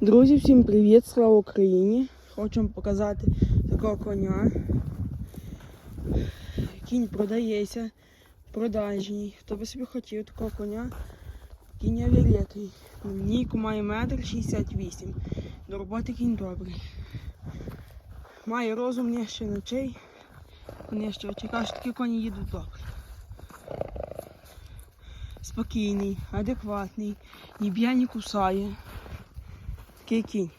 Друзі, всім привіт! Слава Україні! Хочу вам показати такого коня. Кінь продається, продажній. Хто би собі хотів такого коня, кінь великий. Ніку має метр 68. До роботи кінь добрий. Має розум не ще ночей. Не ще очі. Кажуть, такі коні їдуть добре. Спокійний, адекватний, ні б'є, ні кусає. Такий кінь.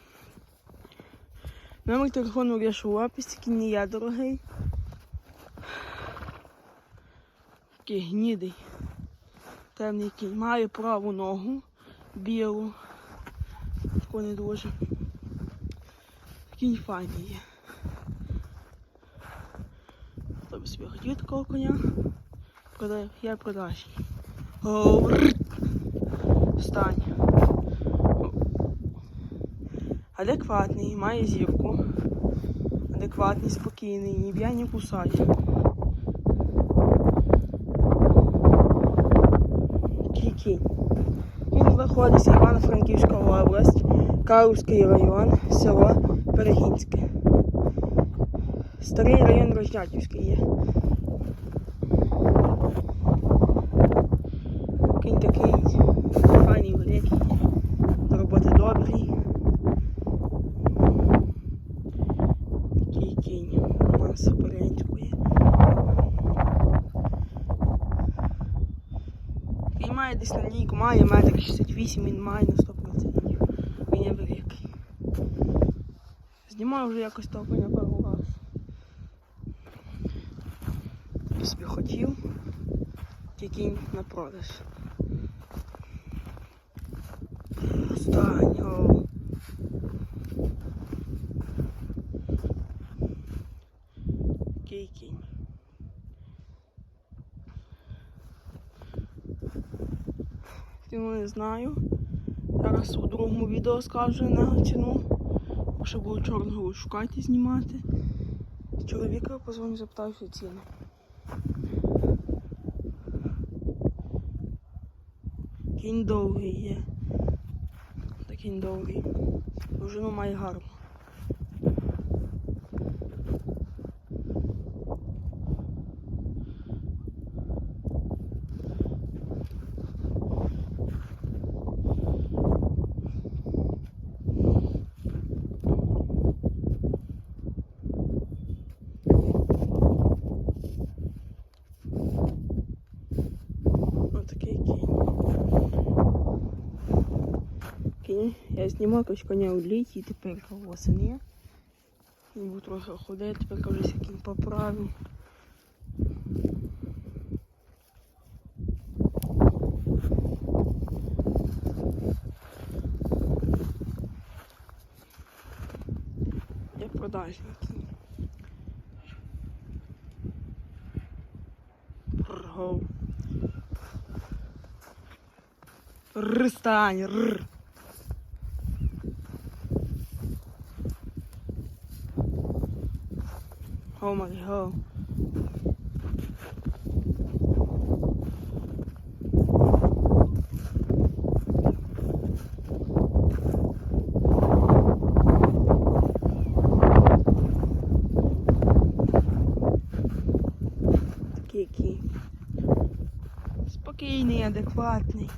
Номер телефону лишу в описі, кінь не я дорогий. Такий гнідий. Темний кінь. Має праву ногу, білу. Таку не дуже. Кінь файний є. Хто би собі хотів такого коня? Продаю, я. Говор. Встань. Адекватний, має зірку. Адекватний, спокійний, ні б'є, ні кусає. Такий кінь. Він знаходиться Івано-Франківська область, Карлівський район, село Перегінське. Старий район Рожнятівський є. Кінь такий файний, великий, до роботи добрий. Такий кінь у нас Перегінської. Він має десь на лійку, має метр 68, він має на 100%. Він є великий. Знімаю вже якось того коня пару раз. Я собі хотів. Тільки на продаж. Стань, Такий кінь. Ціну не знаю. Зараз у другому відео скажу на ціну. Ще буду чорного шукати, знімати. Чоловіка позвоню, запитаюся ціну. Кінь довгий є. Та кінь довгий. Довжину має гарну. Отакий кінь. Кінь. Я знімав коня у літі, тепер восени. Він трохи ходити, тепер вже кінь поправив. Я продажний кінь. Ргов. Рр, стань, рр. Oh my god. Такий кінь. Спокійний, адекватний.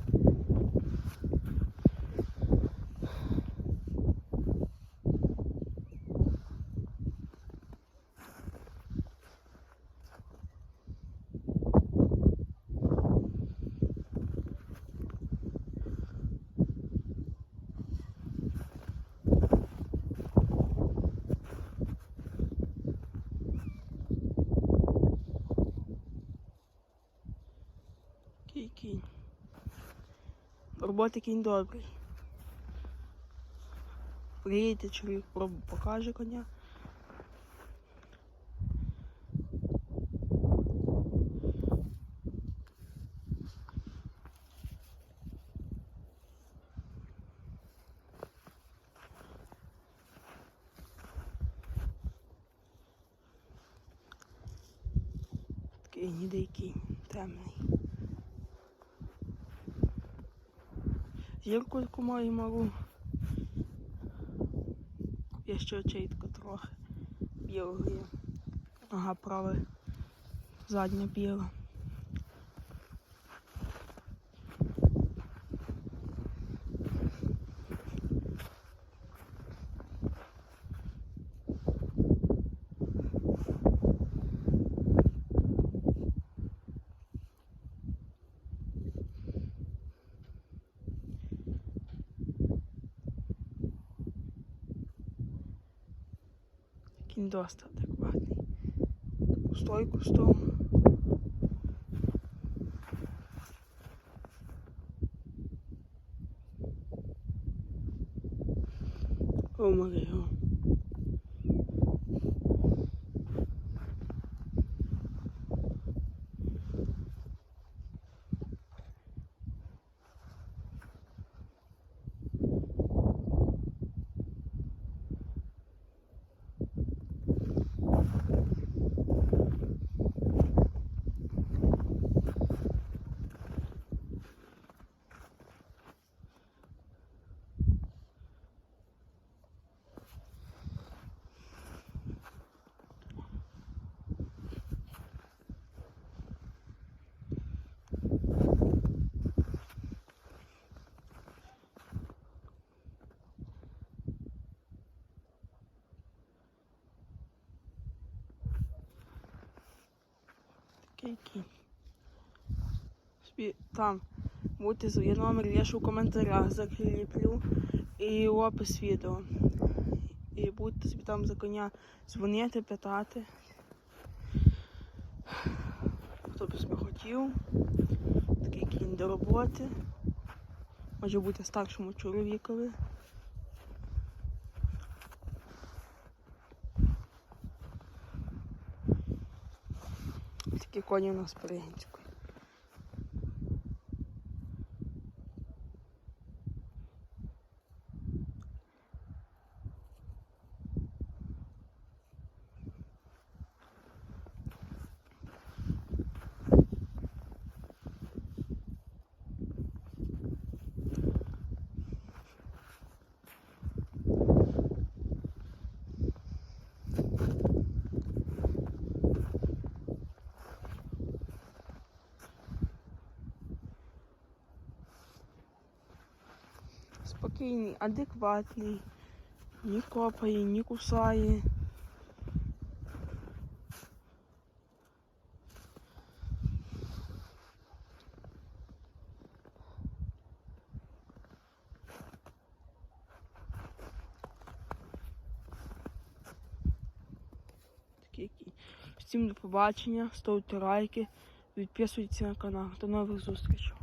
Такий кінь. Роботи кінь добрий. Приїдете, чоловік покаже коня. Такий гнідий кінь, темний. зірку маю мару. Я ще чітко трохи білого. Ага, права, задня біла. Кінь досить адекватний. Стойку Oh О, Маріо. Собі там будьте свої номер, я ж у коментарях закріплю і опис відео. І будьте собі там за коня дзвонити, питати. Хто б собі хотів. Такий кінь до роботи. Може бути старшому чоловікові. Такі коні у нас в Спокійний, адекватний, ні копає, ні кусає. Всім до побачення, ставте лайки, підписуйтесь на канал. До нових зустрічей.